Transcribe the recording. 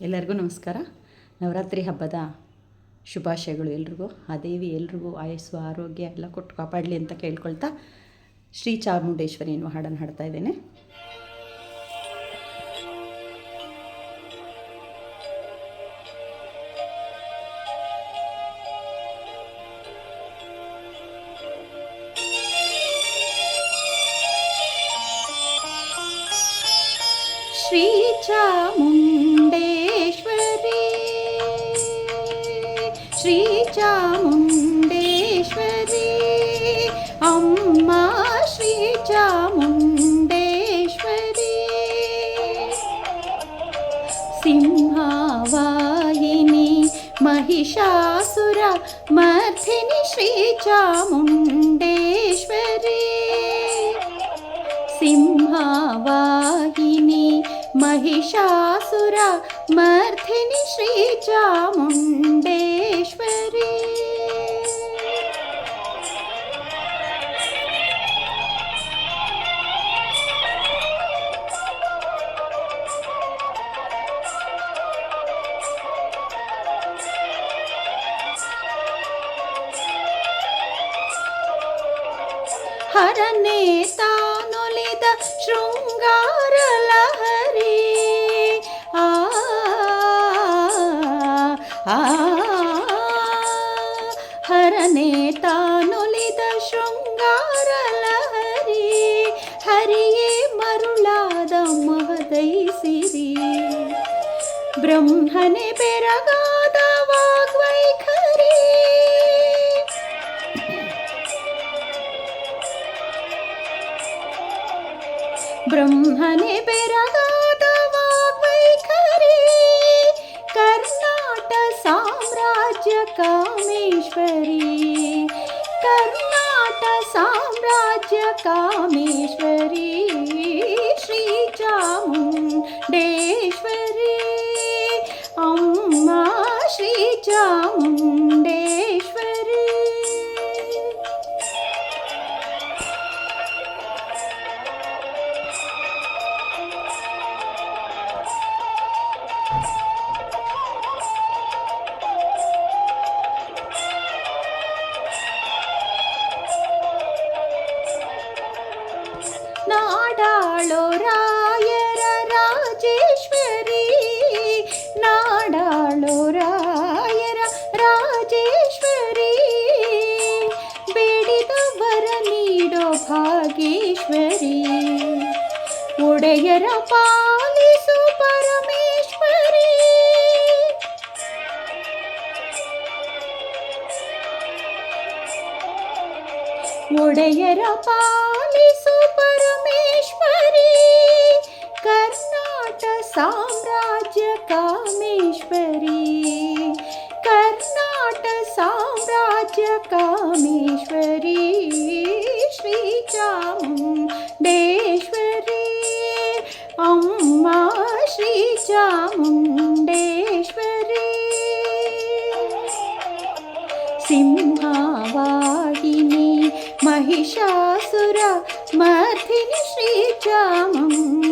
ಎಲ್ಲರಿಗೂ ನಮಸ್ಕಾರ. ನವರಾತ್ರಿ ಹಬ್ಬದ ಶುಭಾಶಯಗಳು ಎಲ್ರಿಗೂ. ಆ ದೇವಿ ಎಲ್ರಿಗೂ ಆಯಸ್ಸು, ಆರೋಗ್ಯ ಎಲ್ಲ ಕೊಟ್ಟು ಕಾಪಾಡಲಿ ಅಂತ ಕೇಳ್ಕೊಳ್ತಾ ಶ್ರೀ ಚಾಮುಂಡೇಶ್ವರಿ ಎನ್ನುವ ಹಾಡನ್ನು ಹಾಡ್ತಾ ಇದ್ದೇನೆ. ಶ್ರೀ श्री चामुण्डेश्वरी अम् मा श्री चामुण्डेश्वरी महिषासुरा मथ्नि श्रीचामुण्डेश्वरी सिंहावाहिनी वाहिनी ಶ್ರೀ ಚಾಮುಂಡೇಶ್ವರಿ ಸಿಂಹವಾಹಿನಿ ಮಹಿಷಾಸುರ ಮರ್ಥಿನಿ ಶ್ರೀ ಚಾಮುಂಡೇಶ್ವರಿ ಹರನೇ ತಾನೊಲಿದ ಶೃಂಗಾರ ಹರನೇ ತಾನೊಲಿದ ಶೃಂಗಾರ ಲಹರಿ ಹರಿಯೇ ಮರುಳಾದ ಮಹದೈಸಿರಿ ಬ್ರಹ್ಮನೆ ಬೆರಗಾದ ವಾಗ್ವೈಖರಿ ಬ್ರಹ್ಮನೆ ಬೆರಗಾದ कामेश्वरी। कर्नाटक साम्राज्य कामेश्वरी। श्री चामुंडेश्वरी अम्मा श्री चामुण्डेश्वरी। you ನಾಡಾಳೋ ರಾಯರ ರಾಜೇಶ್ವರಿ ನಾಡಾಳೋ ರಾಯರ ರಾಜೇಶ್ವರಿ. ಬೇಡಿದವರ ನೀಡೋ ಭಾಗೇಶ್ವರಿ, ಒಡೆಯರ ಪಾಲಿಸು ಪರಮೇಶ್ವರಿ. ಒಡೆಯರ ಪಾಲಿಸು ಪರಮೇಶ್ವರಿ. साम्राज्यकामेश्वरी कर्नाटसाम्राज्यकामेश्वरी श्रीचामुण्डेश्वरी अम्मा श्रीचामुण्डेश्वरी सिंहावाहिनी डेश्वरी श्रीचामुण्ड